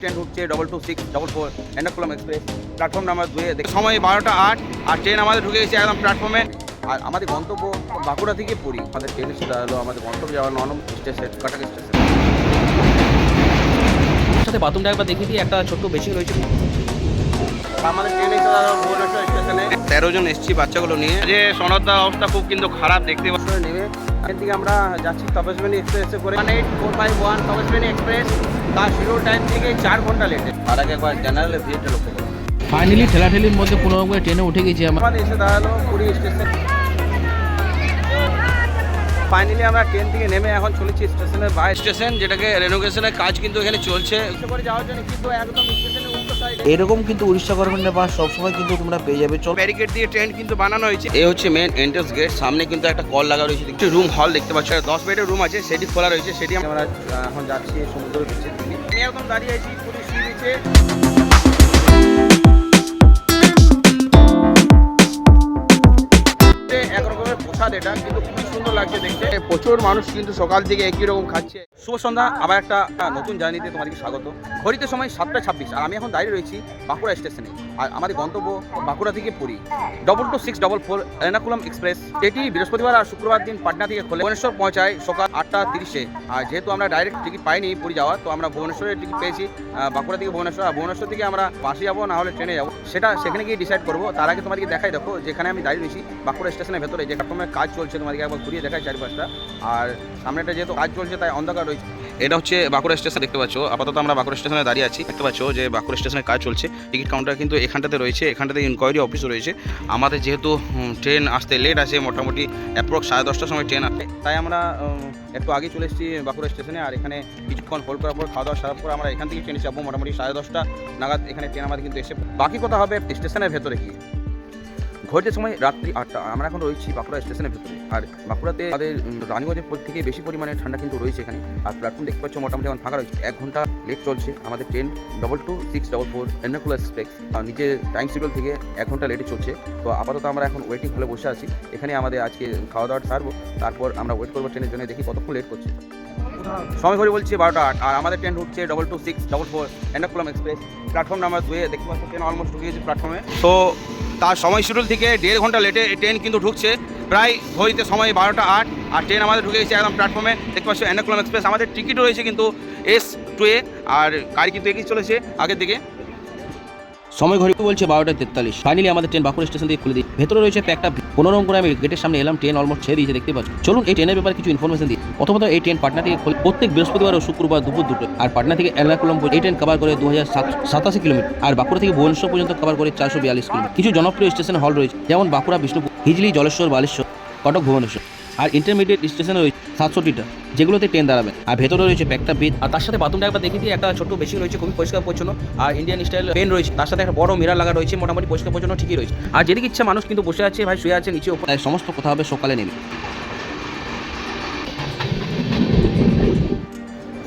Train ঢুকছে double two six double four Ernakulam express platform number দুয়ে সময় বারোটা আট, আর ট্রেন আমাদের ঢুকে গেছে একদম প্ল্যাটফর্মে আর আমাদের গন্তব্য বাঁকুড়া থেকে পড়ি আমাদের ট্রেনের সেটা হলো আমাদের গন্তব্য যাওয়ার ননম স্টেশন কাটাক স্টেশন সাথে বাথরুমটা একবার দেখিয়ে দিই, একটা ছোট্ট বেশি রয়েছে। আমাদের ট্রেন ভুবনেশ্বর স্টেশনে তেরো জন এসছি বাচ্চাগুলো নিয়ে। যে সনদার অবস্থা খুব কিন্তু খারাপ দেখতে পাচ্ছ। নেবে এখান থেকে আমরা যাচ্ছি তপসবেনী এক্সপ্রেসে করে। Eight four five one Tapaswini express তার শিডিউল টাইম থেকে চার ঘণ্টা লেটে আর আগে একবার জেনারেলে ভিড়টা লক্ষ্য করো ফাইনালি ঠেলাঠেলির মধ্যে কোনো রকম ট্রেনে উঠে গেছি আমার। আমাদের এসে দাঁড়াল পুরী স্টেশন ফাইনালি আমরা ট্রেন থেকে নেমে এখন চলেছি স্টেশনের বাইরে। স্টেশন যেটাকে রেনোভেশনের কাজ কিন্তু এখানে চলছে। করে যাওয়ার জন্য কিন্তু একদম এরকম কিন্তু উড়িষ্যা গভর্নমেন্টের বাস সবসময় কিন্তু তোমরা পেয়ে যাবে। চল। ব্যারিকেড দিয়ে ট্রেন কিন্তু বানানো হয়েছে। এই হচ্ছে মেন এন্ট্রেন্স গেট সামনে কিন্তু একটা কল লাগা রয়েছে। একটি রুম হল দেখতে পাচ্ছ। দশ বেডের রুম আছে। সেটি খোলা রয়েছে। সেটি আমরা এখন যাচ্ছি সমুদ্র বিচের আমি এখন দাঁড়িয়ে আছি সি বিচে রকমের প্রসাদ এটা। কিন্তু খুবই লাগছে দেখতে। প্রচুর মানুষ কিন্তু সকাল থেকে একই রকম খাচ্ছে। শুভ সন্ধ্যা, আবার একটা নতুন জার্নিতে তোমাদেরকে স্বাগত। ঘড়িতে সময় সাতটা ছাব্বিশ, আর আমি এখন দাঁড়িয়ে রয়েছি বাঁকুড়া স্টেশনে আর আমাদের গন্তব্য বাঁকুড়া থেকে Puri. Double two six double four Ernakulam express এটি বৃহস্পতিবার আর শুক্রবার দিন পাটনা থেকে খোলে। ভুবনেশ্বর পৌঁছায় সকাল আটটা তিরিশে। আর যেহেতু আমরা ডাইরেক্ট টিকিট পাইনি পুরী যাওয়ার, তো আমরা ভুবনেশ্বরের টিকিট পেয়েছি। বাঁকুড়া থেকে ভুবনেশ্বর, আর ভুবনেশ্বর থেকে আমরা বাসে যাব, না হলে ট্রেনে যাব। সেটা সেখানে গিয়ে ডিসাইড করব। তার আগে তোমাদেরকে দেখাই দেখো, যেখানে আমি দাঁড়িয়ে রয়েছি বাঁকুড়া স্টেশনের ভেতরে যে প্ল্যাটফর্মের কাজ চলছে তোমাদেরকে একবার ঘুরিয়ে দেখাই চারিপাশটা। আর সামনেটা যেহেতু কাজ চলছে, তাই অন্ধকার রয়েছে। এটা হচ্ছে বাঁকুড়া স্টেশন, দেখতে পাচ্ছ। আপাতত আমরা বাঁকুড়া স্টেশনে দাঁড়িয়ে আছি। দেখতে পাচ্ছ যে বাঁকুড়া স্টেশনে কাজ চলছে। টিকিট কাউন্টার কিন্তু এখানটাতে রয়েছে। এখানটাতে ইনকোয়ারি অফিস রয়েছে। আমাদের যেহেতু ট্রেন আসতে লেট আছে, মোটামুটি অ্যাপ্রক্স সাড়ে দশটার সময় ট্রেন আসে। তাই আমরা একটু আগে চলে এসেছি বাঁকুড়া স্টেশনে। আর এখানে কিছুক্ষণ হোল্ড করার পর খাওয়া দাওয়া সারার পর আমরা এখান থেকে ট্রেনে যাব। মোটামুটি সাড়ে দশটা নাগাদ এখানে ট্রেন আমাদের কিন্তু এসে বাকি কথা হবে স্টেশনের ভেতরে গিয়ে। ঘড়িতে সময় রাত্রি আটটা। আমরা এখন রয়েছি বাঁকুড়া স্টেশনের ভিতরে। আর বাঁকুড়াতে উম, রানীগঞ্জের পর থেকে বেশি পরিমাণে ঠান্ডা কিন্তু রয়েছে এখানে। আর প্ল্যাটফর্ম দেখতে পাচ্ছ মোটামুটি এখন ফাঁকা রয়েছে। এক ঘণ্টা লেট চলছে। আমাদের train double two six double four Ernakulam express আর নিচে টাইম শিডিউল থেকে এক ঘণ্টা লেটে চলছে। তো আপাতত আমরা এখন ওয়েটিং হলে বসে আছি। এখানে আমাদের আজকে খাওয়া দাওয়া সারবো। তারপর আমরা ওয়েট করব ট্রেনের জন্য। দেখি কতক্ষণ লেট করছে। সময় ঘড়ি বলছি বারোটা আট। আর আমাদের ট্রেন ঢুকছে double two six double four Ernakulam express platform number দুয়ে দেখতে পাচ্ছ ট্রেন অলমোস্ট ঢুকে গেছে প্ল্যাটফর্মে তো তার সময় শিডিউল থেকে দেড় ঘণ্টা লেটে ট্রেন কিন্তু ঢুকছে। প্রায় ঘড়িতে সময় বারোটা আট, আর ট্রেন আমাদের ঢুকে গেছে একদম প্ল্যাটফর্মে। দেখতে পাচ্ছি অ্যানাকুলাম এক্সপ্রেস। আমাদের টিকিট রয়েছে কিন্তু এস টু এ, আর গাড়ি কিন্তু এগিয়ে চলেছে আগের দিকে। সময় ঘড়ি বলছে বারোটা তেতাল্লিশ। ফাইনালি আমাদের ট্রেন বাঁকুড়া স্টেশন থেকে খুলে দিই। ভেতরে রয়েছে একটা পনেরো করে আমি গেটের সামনে এলাম ট্রেন অলমোস্ট ছেড়ে দিয়েছে দেখতে পাচ্ছি। চলুন এই ট্রেনের ব্যাপারে কিছু ইনফরমেশন দিই। প্রথমত এই ট্রেন পাটনা থেকে খোলে প্রত্যেক বৃহস্পতিবার ও শুক্রবার দুপুর দুটো। আর পাটনা থেকে পর্যন্ত এই ট্রেন কভার করে দু হাজার সাতাশি কিলোমিটার। আর বাঁকুড়া থেকে ভুবনেশ্বর পর্যন্ত কভার করে চারশো বিয়াল্লিশ কিলোমিটার। কিছু জনপ্রিয় স্টেশন হল রয়েছে, যেমন বাঁকুড়া, বিষ্ণুপুর, হিজলি, জলেশ্বর, বালেশ্বর, কটক, ভুবনেশ্বর। আর ইন্টারমিডিয়েট স্টেশনে রয়েছে সাতষট্টিটা যেগুলোতে ট্রেন দাঁড়াবে। আর ভেতরে রয়েছে প্যাকটা বেদ আর তার সাথে বাথরুমটা একবার দেখে দিয়ে একটা ছোট্ট বেশি রয়েছে খুবই পরিষ্কার পরিচ্ছন্ন। আর ইন্ডিয়ান স্টাইল পেন রয়েছে তার সাথে একটা বড় মিরার লাগা রয়েছে মোটামুটি পরিষ্কার পরিচ্ছন্ন ঠিকই রয়েছে। আর যেদিকে ইচ্ছা মানুষ কিন্তু বসে আছে ভাই শুয়ে আছে নিচে তাই সমস্ত কথা হবে সকালে নেমে।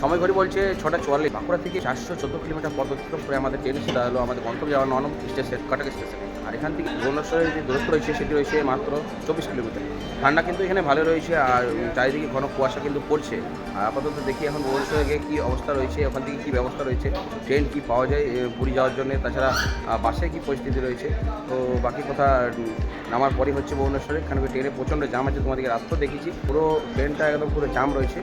সময় ঘড়ি বলছে ছটা চুয়াল্লিশ বাঁকুড়া থেকে চারশো চোদ্দ কিলোমিটার পথ অতিক্রম করে আমাদের ট্রেন সেটা হলো আমাদের গন্তব্য যাওয়ার ননম স্টেশন কাটাক স্টেশন। আর এখান থেকে ভুবনেশ্বরের যে দূরত্ব রয়েছে, সেটি রয়েছে মাত্র চব্বিশ কিলোমিটার। ঠান্ডা কিন্তু এখানে ভালো রয়েছে আর চারিদিকে ঘন কুয়াশা কিন্তু পড়ছে। আর আপাতত দেখি এখন ভুবনেশ্বরে গিয়ে কী অবস্থা রয়েছে, ওখান থেকে কী ব্যবস্থা রয়েছে, ট্রেন কী পাওয়া যায় পুরী যাওয়ার জন্য, তাছাড়া বাসে কী পরিস্থিতি রয়েছে? তো বাকি কথা নামার পরই হচ্ছে ভুবনেশ্বরে। এখানে ট্রেনে প্রচণ্ড জাম আছে, তোমাদেরকে রাস্তা দেখেছি পুরো ট্রেনটা একদম পুরো জাম রয়েছে।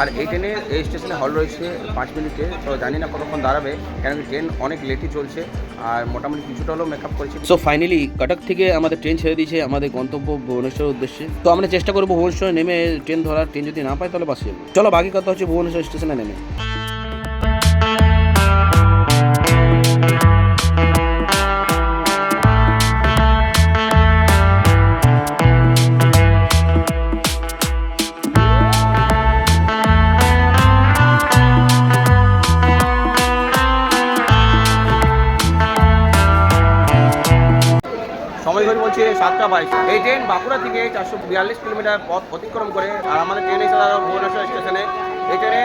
আর এই ট্রেনে, এই স্টেশনে হল রয়েছে পাঁচ মিনিটে, তো জানি না কতক্ষণ দাঁড়াবে কেন ট্রেন অনেক লেটই চলছে। আর মোটামুটি কিছুটা হলেও মেকআপ করেছে। সো ফাইনালি কটক থেকে আমাদের ট্রেন ছেড়ে দিয়েছে আমাদের গন্তব্য ভুবনেশ্বরের উদ্দেশ্যে। তো আমরা চেষ্টা করব ভুবনেশ্বরে নেমে ট্রেন ধরার ট্রেন যদি না পাই তাহলে বাসে চলো বাকি কথা হচ্ছে ভুবনেশ্বর স্টেশনে নেমে। বলছে সাতটা বাইশ। এই ট্রেন বাঁকুড়া থেকে চারশো বিয়াল্লিশ কিলোমিটার পথ অতিক্রম করে আর আমাদের ট্রেন এসে দাঁড়াল ভুবনেশ্বর স্টেশনে। এই ট্রেনে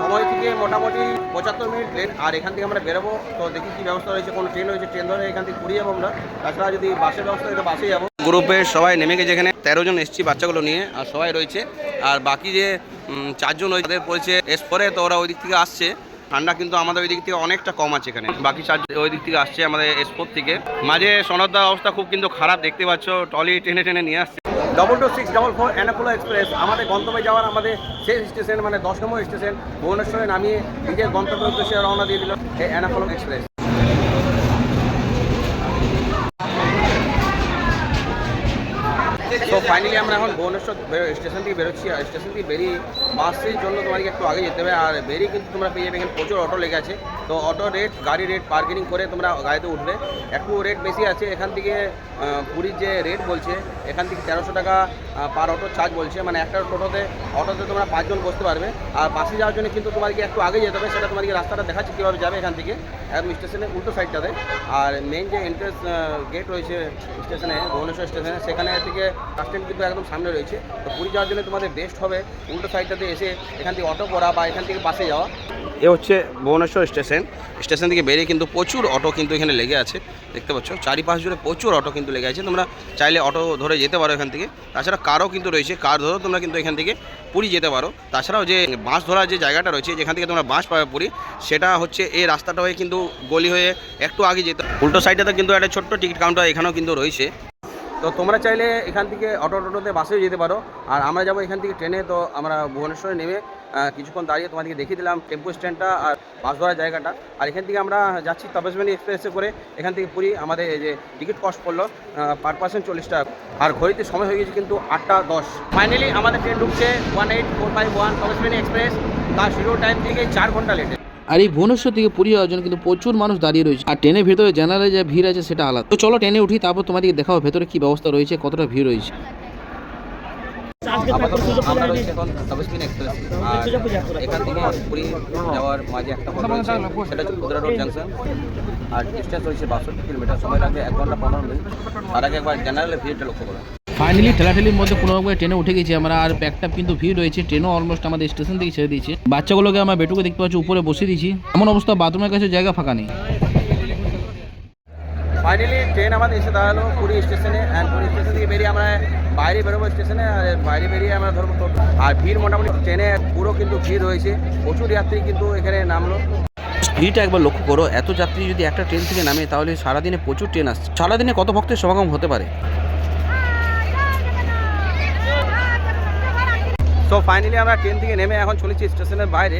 সময় থেকে মোটামুটি পঁচাত্তর মিনিট লেট। আর এখান থেকে আমরা বেরোবো। তো দেখি কী ব্যবস্থা রয়েছে, কোনো ট্রেন রয়েছে। ট্রেন ধরে এখান থেকে ঘুরিয়ে যাব আমরা। তাছাড়া যদি বাসের ব্যবস্থা হয়, তো বাসে যাব। গ্রুপের সবাই নেমে গেছে এখানে। তেরো জন এসছি বাচ্চাগুলো নিয়ে, আর সবাই রয়েছে। আর বাকি যে চারজন রয়েছে তাদের পড়েছে, এস পরে তো ওরা ওই দিক থেকে আসছে। ঠান্ডা কিন্তু আমাদের ওই দিক থেকে অনেকটা কম আছে এখানে। বাকি চার ওই দিক থেকে আসছে আমাদের এসপোর্ট থেকে। মাঝে সনদার অবস্থা খুব কিন্তু খারাপ, দেখতে পাচ্ছ টলি টেনে টেনে নিয়ে আসছে। Double two six double four অ্যানাপোলো express আমাদের গন্তব্যে যাওয়ার আমাদের শেষ স্টেশন মানে দশ নম্বর স্টেশন ভুবনেশ্বরে নামিয়ে নিজের গন্তব্য উদ্দেশ্যে রওনা দিয়ে দিল এই অ্যানাপোলো এক্সপ্রেস ফাইনালি আমরা এখন ভুবনেশ্বর বেরো- স্টেশন থেকে বেরোচ্ছি আর স্টেশন থেকে বেরিয়ে বাসের জন্য তোমাকে একটু আগে যেতে হবে। আর বেরিয়ে কিন্তু তোমরা পেয়ে যাবে এখানে প্রচুর অটো লেগে আছে। তো অটো রেট গাড়ি রেট পার্কিং করে তোমরা গাড়িতে উঠবে। একটু রেট বেশি আছে। এখান থেকে পুরীর যে রেট বলছে, এখান থেকে তেরোশো টাকা পার অটো চার্জ বলছে। মানে একটা টোটোতে অটোতে তোমরা পাঁচজন বসতে পারবে। আর বাসে যাওয়ার জন্য কিন্তু তোমাকে একটু আগে যেতে হবে। সেটা তোমাকে রাস্তাটা দেখাচ্ছে কীভাবে যাবে এখান থেকে। একদম স্টেশনের উল্টো সাইডটাতে আর মেন যে এন্ট্রেন্স গেট রয়েছে স্টেশনে ভুবনেশ্বর স্টেশনে সেখানে থেকে স্ট্যান্ড কিন্তু একদম সামনে রয়েছে। তো পুরী যাওয়ার জন্য তোমাদের বেস্ট হবে উল্টো সাইডটাতে এসে এখান থেকে অটো করা বা এখান থেকে বাসে যাওয়া। এ হচ্ছে ভুবনেশ্বর স্টেশন স্টেশন থেকে বেরিয়ে কিন্তু প্রচুর অটো কিন্তু এখানে লেগে আছে। দেখতে পাচ্ছ? চারিপাশ জুড়ে প্রচুর অটো কিন্তু লেগে আছে। তোমরা চাইলে অটো ধরে যেতে পারো এখান থেকে। তাছাড়া কারও কিন্তু রয়েছে। কার ধরেও তোমরা কিন্তু এখান থেকে পুরী যেতে পারো। তাছাড়াও যে বাস ধরার যে জায়গাটা রয়েছে, যেখান থেকে তোমরা বাস পাবে পুরী, সেটা হচ্ছে এই রাস্তাটা হয়ে কিন্তু গলি হয়ে একটু আগে যেতে উল্টো সাইডটাতে কিন্তু একটা ছোট্ট টিকিট কাউন্টার এখানেও কিন্তু রয়েছে। তো তোমরা চাইলে এখান থেকে অটো টোটোতে বাসেও যেতে পারো। আর আমরা যাব এখান থেকে ট্রেনে, তো আমরা ভুবনেশ্বরে নেমে কিছুক্ষণ দাঁড়িয়ে তোমাদেরকে দেখিয়ে দিলাম টেম্পো স্ট্যান্ডটা আর বাস ধরার জায়গাটা। আর এখান থেকে আমরা যাচ্ছি তপসবাণী এক্সপ্রেসে করে, এখান থেকে পুরী আমাদের যে টিকিট কস্ট পড়ল পার পার্সেন্ট চল্লিশ টাকা। আর ঘড়িতে সময় হয়ে গেছে কিন্তু আটটা দশ। ফাইনালি আমাদের ট্রেন ঢুকছে one eight four five one Tapaswini express. তার শুরু টাইম থেকে চার ঘণ্টা লেটে। আর এই ভুবনেশ্বর থেকে পুরী যাওয়ার জন্য কিন্তু প্রচুর মানুষ দাঁড়িয়ে রয়েছে। আর ট্রেনের ভেতরে জেনারেলে যে ভিড় আছে সেটা আলাদা। তো চলো ট্রেনে উঠি তারপর তোমাদেরকে দেখাবো ভেতরে কি ব্যবস্থা রয়েছে কতটা ভিড় রয়েছে। আমরা রয়েছি এখন তপসবিন এক্সপ্রেস আর এখান থেকে পুরী যাওয়ার মাঝে একটা পথ রয়েছে সেটা হচ্ছে কুদরা রোড জাংশন আর ডিস্টেন্স রয়েছে বাষট্টি কিলোমিটার সময় লাগবে এক ঘণ্টা পনেরো মিনিট। তার আগে একবার জেনারেলে ভিড়টা লক্ষ্য করো। ফাইনালি ঠেলাঠেলির মধ্যে কোনো রকমের ট্রেনে উঠে গেছি আমরা আর প্যাকটা কিন্তু ভিড় রয়েছে ট্রেনও অলমোস্ট আমাদের স্টেশন থেকে ছেড়ে দিয়েছে। বাচ্চাগুলোকে আমরা বেটুকে দেখতে পাচ্ছি উপরে বসে দিয়েছি। এমন অবস্থা বাথরুমের কাছে জায়গা ফাঁকা নেই। ফাইনালি ট্রেন আমাদের এসে দাঁড়াল পুরী স্টেশনে অ্যান্ড পুরী স্টেশন থেকে বেরিয়ে আমরা বাইরে বেরোবো স্টেশনে আর বাইরে বেরিয়ে আমরা ধরবো আর ভিড় মোটামুটি ট্রেনে পুরো কিন্তু ভিড় রয়েছে প্রচুর যাত্রী কিন্তু এখানে নামলো। ভিড়টা একবার লক্ষ্য করো এত যাত্রী যদি একটা ট্রেন থেকে নামে তাহলে সারাদিনে প্রচুর ট্রেন আসছে। সারাদিনে কত ভক্তের সমাগম হতে পারে? তো ফাইনালি আমরা ট্রেন থেকে নেমে এখন চলেছি স্টেশনের বাইরে,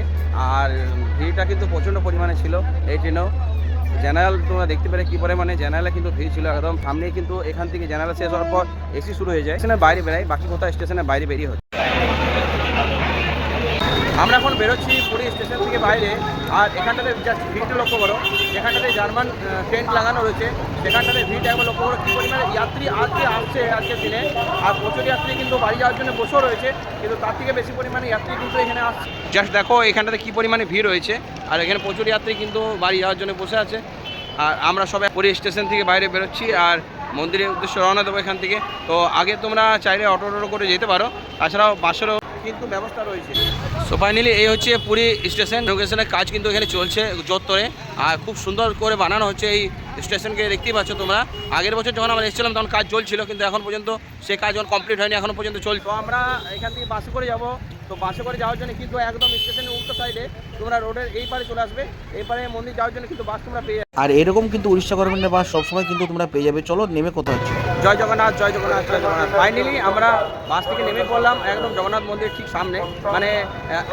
আর ভিড়টা কিন্তু প্রচণ্ড পরিমাণে ছিল, এই ট্রেনেও জেনারেল তোমরা দেখতে পেলে কী পরিমাণে জেনারেলে কিন্তু ভিড় ছিল একদম। সামনেই কিন্তু এখান থেকে জেনারেল শেষ হওয়ার পর এসি শুরু হয়ে যায়। স্টেশনের বাইরে বেরাই বাকি কোথাও স্টেশনের বাইরে বেরিয়ে হচ্ছে। আমরা এখন বেরোচ্ছি পুরী স্টেশন থেকে বাইরে। আর এখানটাতে জাস্ট ভিড়টা লক্ষ্য করো। এখানটাতে জার্মান টেন্ট লাগানো রয়েছে। সেখানটাতে ভিড় একবার লক্ষ্য করো কী পরিমাণে যাত্রী আজকে আসছে আজকের দিনে। আর প্রচুর যাত্রী কিন্তু বাড়ি যাওয়ার জন্য বসেও রয়েছে। কিন্তু তার থেকে বেশি পরিমাণে যাত্রী কিন্তু এখানে আসছে। জাস্ট দেখো এখানটাতে কী পরিমাণে ভিড় রয়েছে। আর এখানে প্রচুর যাত্রী কিন্তু বাড়ি যাওয়ার জন্য বসে আছে। আর আমরা সবাই পুরী স্টেশন থেকে বাইরে বেরোচ্ছি। আর মন্দিরের উদ্দেশ্যে রওনা দেবো এখান থেকে। তো আগে তোমরা চাইলে অটো টোটো করে যেতে পারো। তাছাড়াও বাসেরও কিন্তু ব্যবস্থা রয়েছে। সো ফাইনালি এই হচ্ছে পুরী স্টেশন। লোকেশনের কাজ কিন্তু এখানে চলছে জোরতরে। আর খুব সুন্দর করে বানানো হচ্ছে এই স্টেশনকে। দেখতেই পাচ্ছ তোমরা। আগের বছর যখন আমরা এসেছিলাম তখন কাজ চলছিল কিন্তু এখন পর্যন্ত সে কাজ যখন কমপ্লিট হয়নি এখন পর্যন্ত চলছে তো আমরা এখান থেকে বাসে করে যাব। তো বাসে করে যাওয়ার জন্য কিন্তু একদম স্টেশনের উল্টো সাইডে তোমরা রোডের এই পারে চলে আসবে। এই পারে মন্দির যাওয়ার জন্য কিন্তু বাস তোমরা পেয়ে যাবে। আর এরকম কিন্তু উড়িষ্যা গভর্নমেন্টের বাস সবসময় কিন্তু তোমরা পেয়ে যাবে। চলো নেমে কোথাও হচ্ছে? জয় জগন্নাথ জয় জগন্নাথ জয় জগন্নাথ। ফাইনালি আমরা বাস থেকে নেমে পড়লাম একদম জগন্নাথ মন্দির ঠিক সামনে। মানে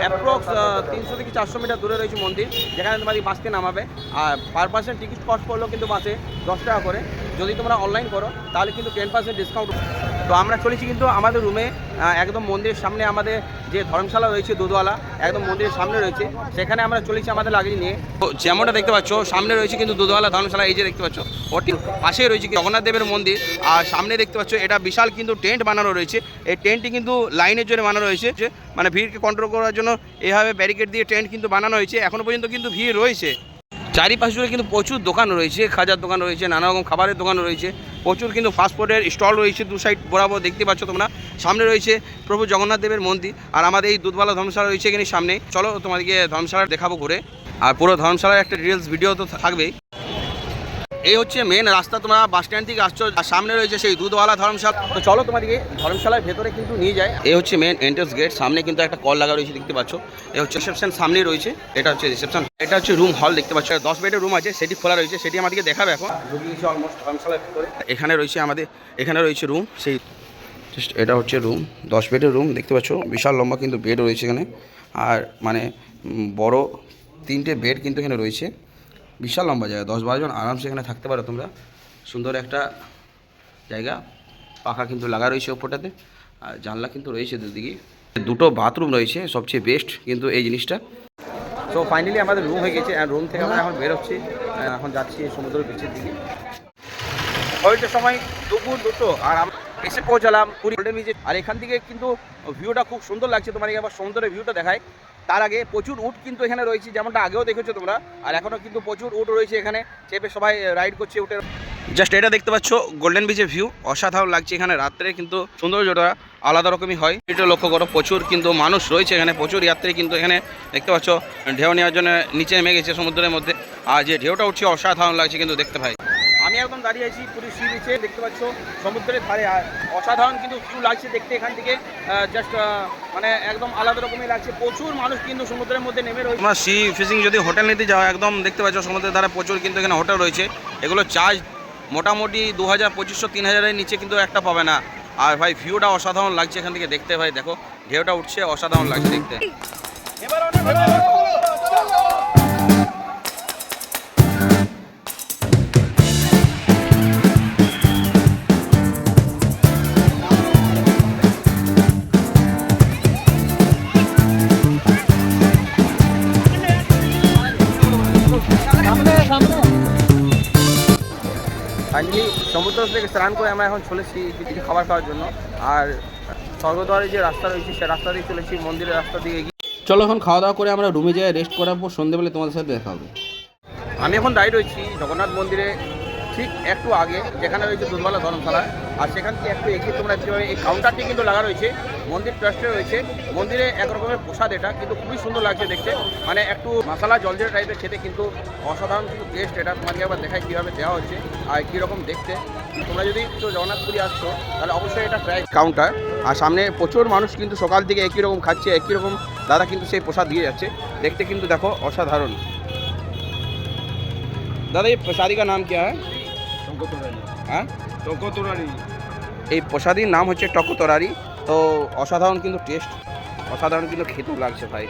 অ্যাপ্রক্স তিনশো থেকে চারশো মিটার দূরে রয়েছে মন্দির, যেখানে তোমাদের বাসকে নামাবে। আর পার পার্সেন্ট টিকিট কস্ট পড়ল কিন্তু বাসে দশ টাকা করে। যদি তোমরা অনলাইন করো, তাহলে কিন্তু টেন পার্সেন্ট ডিসকাউন্ট তো আমরা চলেছি কিন্তু আমাদের রুমে একদম মন্দিরের সামনে আমাদের যে ধর্মশালা রয়েছে, দুধওয়ালা, একদম মন্দিরের সামনে রয়েছে। সেখানে আমরা চলেছি আমাদের লাগেজ নিয়ে। তো যেমনটা দেখতে পাচ্ছ, সামনে রয়েছে কিন্তু দুধওয়ালা ধর্মশালা, এই যে দেখতে পাচ্ছ, ওটি পাশেই রয়েছে জগন্নাথ দেবের মন্দির। আর সামনে দেখতে পাচ্ছ, এটা বিশাল কিন্তু টেন্ট বানানো রয়েছে। এই টেন্টটি কিন্তু লাইনের জন্য বানানো রয়েছে। মানে ভিড়কে কন্ট্রোল করার জন্য এভাবে ব্যারিকেড দিয়ে টেন্ট কিন্তু বানানো হয়েছে। এখনও পর্যন্ত কিন্তু ভিড় রয়েছে। চারিপাশ জুড়ে কিন্তু প্রচুর দোকান রয়েছে, খাজার দোকান রয়েছে, নানা রকম খাবারের দোকান রয়েছে, প্রচুর কিন্তু ফাস্টফুডের স্টল রয়েছে, দু সাইড বরাবর দেখতে পাচ্ছ তোমরা। সামনে রয়েছে প্রভু জগন্নাথ দেবের মন্দির, আর আমাদের এই দুধওয়ালা ধর্মশালা রয়েছে এখানে সামনে। চলো তোমাদেরকে ধর্মশালা দেখাবো ঘুরে। আর পুরো ধর্মশালার একটা ডিটেলস ভিডিও তো থাকবেই। এই হচ্ছে মেন রাস্তা, তোমরা বাস স্ট্যান্ড থেকে আসছো, আর সামনে রয়েছে সেই দুধওয়ালা ধর্মশালা। তো চলো তোমাদেরকে ধর্মশালার ভেতরে কিন্তু নিয়ে যায় এই হচ্ছে মেন এন্ট্রেন্স গেট সামনে কিন্তু একটা কল লাগা রয়েছে, দেখতে পাচ্ছ। এই হচ্ছে রিসেপশন সামনেই রয়েছে, এটা হচ্ছে রিসেপশন এটা হচ্ছে রুম হল দেখতে পাচ্ছ। দশ বেডের রুম আছে, সেটি খোলা রয়েছে, সেটি আমাদেরকে দেখাবে এখন। ধর্মশালার এখানে রয়েছে আমাদের, এখানে রয়েছে রুম সেই এটা হচ্ছে রুম দশ বেডের রুম দেখতে পাচ্ছ। বিশাল লম্বা কিন্তু বেড রয়েছে এখানে। আর মানে বড় তিনটে বেড কিন্তু এখানে রয়েছে। বিশাল লম্বা জায়গা, দশ বারো জন আরামসে এখানে থাকতে পারো তোমরা। সুন্দর একটা জায়গা। পাখা কিন্তু লাগা রয়েছে ওপরটাতে, আর জানলা কিন্তু রয়েছে দুদিকে। দুটো বাথরুম রয়েছে, সবচেয়ে বেস্ট কিন্তু এই জিনিসটা। তো ফাইনালি আমাদের রুম হয়ে গেছে আর রুম থেকে আমরা এখন বেরোচ্ছি এখন যাচ্ছি সমুদ্রের বিচের দিকে। ওইটার সময় দুপুর দুটো, আর আমরা এসে পৌঁছালাম পুরী। আর এখান থেকে কিন্তু ভিউটা খুব সুন্দর লাগছে তোমাদেরকে আবার সমুদ্রের ভিউটা দেখায়। তার আগে প্রচুর উট কিন্তু এখানে রয়েছে, যেমনটা আগেও দেখেছ তোমরা, আর এখনও কিন্তু প্রচুর উট রয়েছে এখানে, চেপে সবাই রাইড করছে উটের। জাস্ট এটা দেখতে পাচ্ছ গোল্ডেন বিচের ভিউ অসাধারণ লাগছে এখানে রাত্রে, কিন্তু সৌন্দর্যটা আলাদা রকমই হয়। এটা লক্ষ্য করো, প্রচুর কিন্তু মানুষ রয়েছে এখানে, প্রচুর যাত্রী কিন্তু এখানে দেখতে পাচ্ছ, ঢেউ নেওয়ার জন্য নিচে নেমে গেছে সমুদ্রের মধ্যে। আর যে ঢেউটা উঠছে, অসাধারণ লাগছে কিন্তু দেখতে ভাই। একদম দাঁড়িয়ে আছি পুরী সি বিচে দেখতে পাচ্ছ সমুদ্রের ধারে। আর অসাধারণ কিন্তু ভিউ লাগছে দেখতে এখান থেকে। জাস্ট মানে একদম আলাদা রকমই লাগছে। প্রচুর মানুষ কিন্তু সমুদ্রের মধ্যে নেমে রয়েছে। তোমরা সি ফিশিং যদি হোটেল নিতে যাও একদম দেখতে পাচ্ছ সমুদ্রের ধারে প্রচুর কিন্তু এখানে হোটেল রয়েছে। এগুলো চার্জ মোটামুটি দু হাজার পঁচিশশো তিন হাজারের নিচে কিন্তু একটা পাবে না। আর ভাই ভিউটা অসাধারণ লাগছে এখান থেকে দেখতে ভাই দেখো। ঢেউটা উঠছে অসাধারণ লাগছে দেখতে। ফাইনালি সমুদ্র থেকে স্নান করে আমরা এখন চলেছি কিছু খাবার খাওয়ার জন্য। আর স্বর্গদ্বারে যে রাস্তা রয়েছে সে রাস্তা দিয়ে চলেছি মন্দিরের রাস্তা দিয়ে এগিয়ে। চলো এখন খাওয়া দাওয়া করে আমরা রুমে যাই রেস্ট করার পর সন্ধ্যেবেলা তোমাদের সাথে দেখা হবে। আমি এখন দাঁড়িয়ে রয়েছি জগন্নাথ মন্দিরে। ঠিক একটু আগে যেখানে রয়েছে দুর্বালা ধর্মশালা আর সেখান থেকে একটু এগিয়ে তোমরা দেখতে পাবে এই কাউন্টারটি কিন্তু লাগা রয়েছে মন্দির ট্রাস্টে রয়েছে মন্দিরে এক রকমের প্রসাদ এটা কিন্তু খুবই সুন্দর লাগছে দেখতে মানে একটু মশলা জলজিরা টাইপের খেতে কিন্তু অসাধারণ কিন্তু টেস্ট এটা তোমাকে একবার দেখায় কীভাবে দেওয়া হচ্ছে আর কীরকম দেখতে তোমরা যদি একটু জগন্নাথপুরি আসছো তাহলে অবশ্যই এটা ট্রাই কাউন্টার আর সামনে প্রচুর মানুষ কিন্তু সকাল থেকে একই রকম খাচ্ছে একই রকম দাদা কিন্তু সেই প্রসাদ দিয়ে যাচ্ছে দেখতে কিন্তু দেখো অসাধারণ दादा ये प्रसादी का नाम क्या है হ্যাঁ? এই প্রসাদির নাম হচ্ছে টকো তরারি তো অসাধারণ কিন্তু টেস্ট অসাধারণ কিন্তু খেতেও লাগছে ভাই।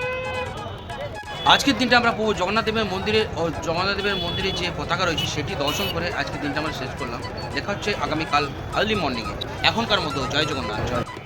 আজকের দিনটা আমরা প্রভু জগন্নাথ দেবের মন্দিরে ও জগন্নাথ দেবের মন্দিরে যে পতাকা রয়েছে সেটি দর্শন করে আজকের দিনটা আমরা শেষ করলাম। দেখা হচ্ছে আগামীকাল আর্লি মর্নিংয়ে এখনকার মতো জয় জগন্নাথ। জয়